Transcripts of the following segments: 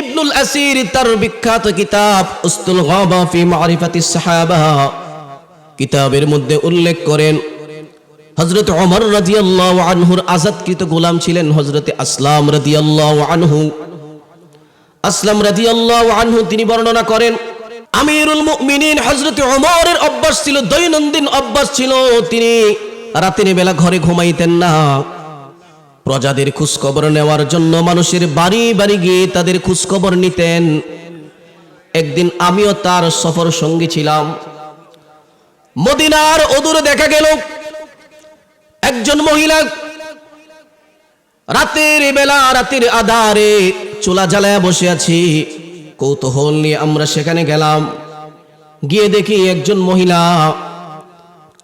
ইবনুল আসির তার বিখ্যাত কিতাব উস্তুল গাবা ফি মারিফাতিস সাহাবা। কিতাবের মধ্যে উল্লেখ করেন হজরত ওমর রাদিয়াল্লাহু আনহুর আজাদকৃত গোলাম ছিলেন হজরতে আসলাম রাদিয়াল্লাহু আনহু। আসলাম রাদিয়াল্লাহু আনহু তিনি বর্ণনা করেন, আমিরুল মুমিনিন হযরত ওমরের অভ্যাস ছিল, দৈনন্দিন অভ্যাস ছিল। তিনি রাতের বেলা ঘরে ঘুমাইতেন না। প্রজাদের খোঁজখবর নেওয়ার জন্য মানুষের বাড়ি বাড়ি গিয়ে তাদের খোঁজখবর নিতেন। একদিন আমিও তার সফর সঙ্গী ছিলাম। মদিনার অদূরে দেখা গেল একজন মহিলা রাতের বেলা রাতের আধারে চুলা জ্বালায় বসে আছি। কৌতূহল নিয়ে আমরা সেখানে গেলাম। গিয়ে দেখি একজন মহিলা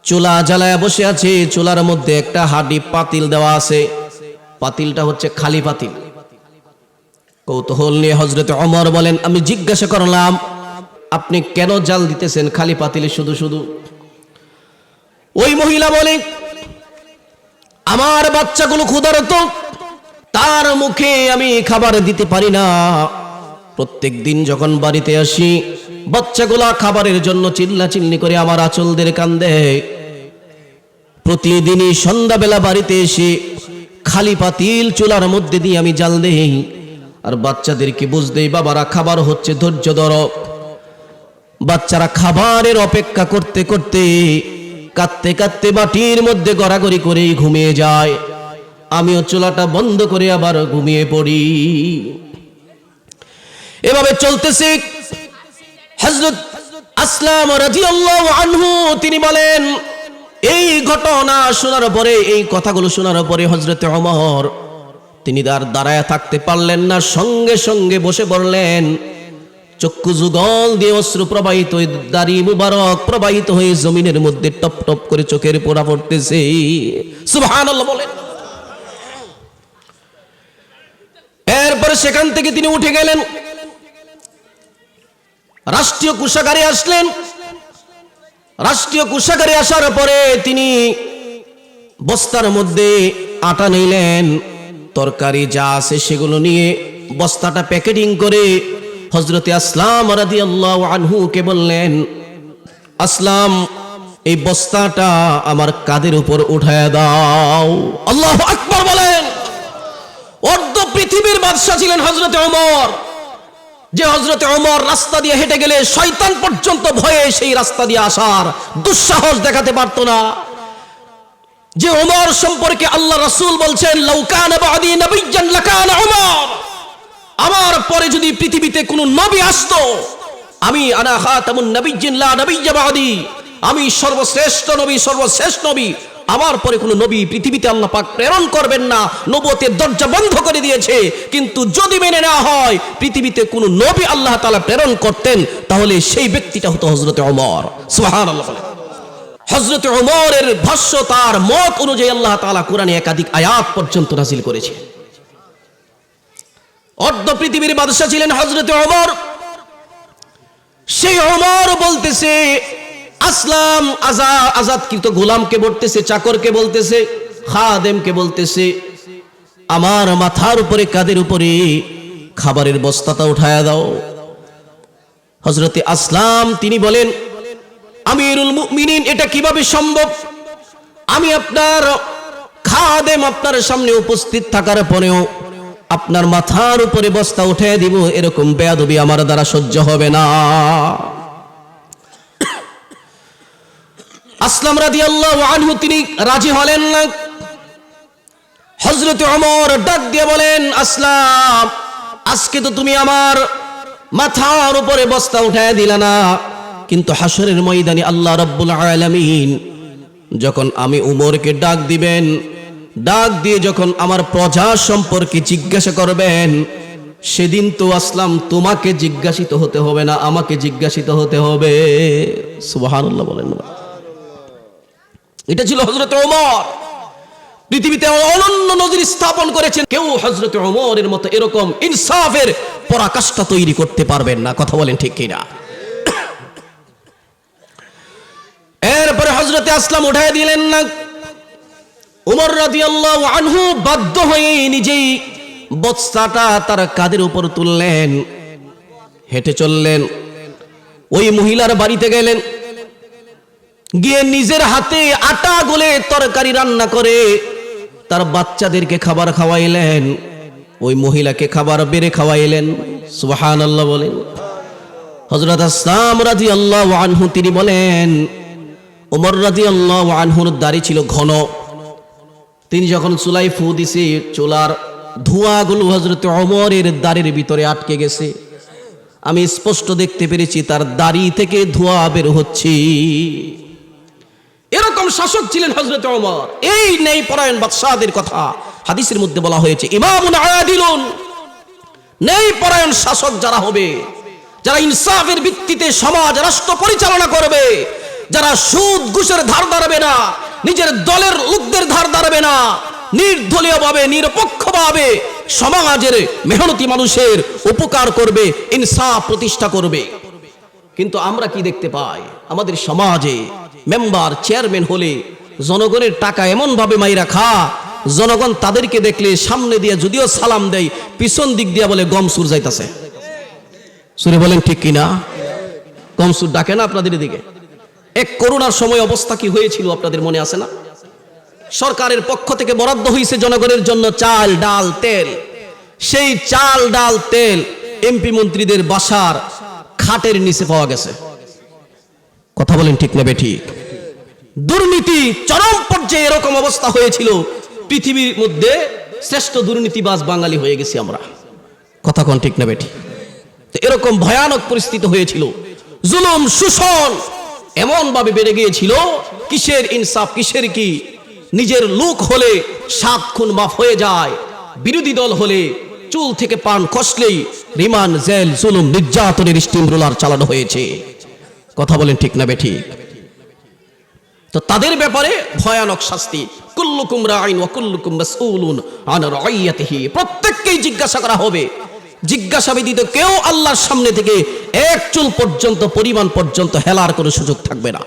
চুলা জ্বালায় বসে আছে। চুলার মধ্যে একটা হাডি পাতিল দেওয়া আছে। পাতিলটা হচ্ছে খালি পাতিল। কৌতূহল নিয়ে হজরত অমর বলেন, আমি জিজ্ঞাসা করলাম, আপনি কেন জাল দিতেছেন খালি পাতিলে শুধু শুধু? ওই মহিলা বলে, আমার বাচ্চাগুলো ক্ষুধারত, তার মুখে আমি খাবার দিতে পারি না। প্রত্যেক দিন যখন বাড়িতে আসি, বাচ্চাগুলা খাবারের জন্য চিল্লা চিল্লি করে আমার আচলদের কান্দে। প্রতিদিনই সন্ধ্যাবেলা বাড়িতে এসে খালি পাতিল চুলার মধ্যে দিয়ে আমি জাল দেই। আর বাচ্চাদেরকে বুঝদেই বাবারা, খাবার হচ্ছে ধৈর্য ধর। বাচ্চারা খাবারের অপেক্ষা করতে করতে কাঁদতে কাঁদতে বাটির মধ্যে গড়াগড়ি করেই ঘুমিয়ে যায়। আমিও চুলাটা বন্ধ করে আবার ঘুমিয়ে পড়ি। এভাবে চলতেছে। হজরত আসলাম রাজিয়াল্লাহু আনহু, তিনি বলেন এই ঘটনা শোনার পরে, এই কথাগুলো শোনার পরে হজরত অমর তিনি তার দাঁড়ায় থাকতে পারলেন না, সঙ্গে সঙ্গে বসে পড়লেন। চক্ষু যুগল দিয়ে অশ্রু প্রবাহিত হয়ে, দাড়ি মুবারক প্রবাহিত হয়ে জমিনের মধ্যে টপ টপ করে চোখের পোড়া পড়তেছে। এরপরে সেখান থেকে তিনি উঠে গেলেন। রাষ্ট্রীয় কোষাগারে আসলেন। রাষ্ট্রীয় কোষাগারে আসার পরে তিনি বস্তার মধ্যে আটা নিলেন। তরকারি যা আছে সেগুলো নিয়ে বস্তাটা প্যাকেটিং করে হজরতে আসলাম রাদি আল্লাহ আনহুকে বললেন, আসলাম, এই বস্তাটা আমার কাদের উপর উঠায় দাও। আল্লাহ আকবর বলেন। অর্ধ পৃথিবীর বাদশাহ ছিলেন হজরতে ওমর। যে হজরতে অমর রাস্তা দিয়ে হেঁটে গেলে শয়তান পর্যন্ত ভয়ে সেই রাস্তা দিয়ে আসার দুঃসাহস দেখাতে পারতো না। যে ওমর সম্পর্কে আল্লাহ রাসূল বলছেন নবিয়্যান আমার পরে যদি পৃথিবীতে কোনো নবী আসতো, আমি আনা লা নবিয়্যা বাদি। আমি সর্বশ্রেষ্ঠ নবী সর্বশ্রেষ্ঠ নবী। আমার পরে কোনো নবী পৃথিবীতে আল্লাহ পাক প্রেরণ করবেন না নবতের দরজা বন্ধ করে দিয়েছে। কিন্তু যদি মেনে নেওয়া হয়, পৃথিবীতে কোনো নবী আল্লাহ তাআলা প্রেরণ করতেন, তাহলে সেই ব্যক্তিটা হতো ওমর। সুবহানাল্লাহ বলেন হজরত ওমরের ভাষ্য তার মত অনুযায়ী আল্লাহ তাআলা কোরআনে একাধিক আয়াত পর্যন্ত নাজিল করেছে। অর্ধ পৃথিবীর বাদশা ছিলেন হজরত ওমর। সেই ওমর বলতেছে আসলাম, আজা আজাদকৃত গোলামকে বলতেছে, চাকরকে বলতেছে, খাদেমকে বলতেছে। আমার মাথার উপরে, কাদের উপরে, খাবারের বস্তাটা উঠায়া দাও। হজরতে আসলাম, তিনি বলেন, আমিরুল মুমিনিন, এটা কীভাবে সম্ভব? আমি আপনার খাদেম আপনার সামনে উপস্থিত থাকার পরেও আপনার মাথার উপরে বস্তা উঠে দিব, এরকম বেয়াদবি আমার দ্বারা সহ্য হবে না। আসলাম রাদি আল্লাহ আনহু, তিনি রাজি হলেন না। হজরত অমর ডাক দিয়ে বলেন, আসলাম, আজকে তো তুমি আমার মাথার উপরে বস্তা উঠায় দিলা না। কিন্তু হাসরের ময়দানে আল্লাহ রব্বুল আলামিন যখন আমি উমরকে ডাক দিবেন, ডাক দিয়ে যখন আমার প্রজা সম্পর্কে জিজ্ঞাসা করবেন, সেদিন তো আসলাম, তোমাকে জিজ্ঞাসিত হতে হবে না, আমাকে জিজ্ঞাসিত হতে হবে। সুবহানাল্লাহ বলেন না। এটা ছিল হজরত ওমর। পৃথিবীতে অনন্য নজির স্থাপন করেছেন। কেউ হজরত ওমরের মতো এরকম ইনসাফের পরাকাষ্ঠা তৈরি করতে পারবেন না। কথা বলেন ঠিক কিনা? এরপরে হজরতে আসলাম উঠাই দিলেন না। উমর রাদিয়াল্লাহু আনহু বাধ্য হয়ে নিজেই বস্তাটা তার কাদের উপর তুললেন, হেঁটে চললেন। ওই মহিলার বাড়িতে গেলেন। গিয়ে নিজের হাতে আটা গলে তরকারি রান্না করে। তার বাচ্চাদেরকে খাবার খাওয়াইলেন, ওই মহিলাকে খাবার বেড়ে খাওয়াইলেন সুবাহান আল্লাহ বলেন হজরত আসলাম রাজি আল্লাহ আনহু, তিনি বলেন ওমর রাজি আল্লাহ আনহুর দাড়ি ছিল ঘন। তিনি যখন চুলাই ফু দিছে, চুলার ধোঁয়াগুলো হজরত অমরের দাড়ির ভিতরে আটকে গেছে। আমি স্পষ্ট দেখতে পেরেছি, তার দাড়ি থেকে ধোঁয়া বের হচ্ছে। এরকম শাসক ছিলেন হজরত অমর এই নেই পরায়ণ বাদশাহদের কথা। হাদিসের মধ্যে বলা হয়েছে, ইমামুন নেই পরায়ণ শাসক যারা হবে, যারা ইনসাফের ভিত্তিতে সমাজ, রাষ্ট্র পরিচালনা করবে, যারা সুদ, ঘুষের ধার দাঁড়াবে না, নিজের দলের লোকদের ধার দাঁড়াবে না নির্দলীয় ভাবে নিরপেক্ষ ভাবে সমাজের মেহনতি মানুষের উপকার করবে, ইনসাফ প্রতিষ্ঠা করবে। কিন্তু আমরা কি দেখতে পাই? আমাদের সমাজে মেম্বার, চেয়ারম্যান হলে জনগণের টাকা এমন ভাবে মাইরা খা। জনগণ তাদেরকে দেখলে সামনে দিয়ে যদিও সালাম দেয়, পিছন দিক দিয়ে বলে গম সুর যাইতাছে। সুরে বলেন, ঠিক কিনা? গম সুর ডাকে না আপনাদের দিকে এক করোনার সময় অবস্থা কি হয়েছিল আপনাদের মনে আছে না? সরকারের পক্ষ থেকে বরাদ্দ হয়েছে জনগণের জন্য চাল, ডাল, তেল। সেই চাল, ডাল, তেল এমপি মন্ত্রীদের বাসার খাটের নিচে পাওয়া গেছে। কথা বলেন ঠিক নেবে ঠিক? দুর্নীতি চরম পর্যায়ে এরকম অবস্থা হয়েছিল, পৃথিবীর মধ্যে শ্রেষ্ঠ দুর্নীতিবাজ বাঙালি হয়ে গেছি আমরা। কথা কোন ঠিক নেবে ঠিক? এরকম ভয়ানক পরিস্থিতি হয়েছিল, জুলুম, শোষণ এমন ভাবে বেড়ে গিয়েছিল, কিসের ইনসাফ, কিসের কি? নিজের লোক হলে সাত খুন মাফ হয়ে যায়, বিরোধী দল হলে চুল থেকে পান খসলেই রিমান জেল, জুলুম, নির্যাতনের স্টিম রোলার চালানো হয়েছে। কথা বলেন ঠিক না বেঠিক তো তাদের ব্যাপারে ভয়ানক শাস্তি। কুল্লুকুম রাইন ওয়া কুল্লুকুম মাসউলুন আন রাইয়াতিহি। প্রত্যেককেই জিজ্ঞাসা করা হবে। জিজ্ঞাসা ব্যতীত কেউ আল্লাহর সামনে থেকে এক চুল পর্যন্ত, পরিমাণ পর্যন্ত হেলার কোনো সুযোগ থাকবে না।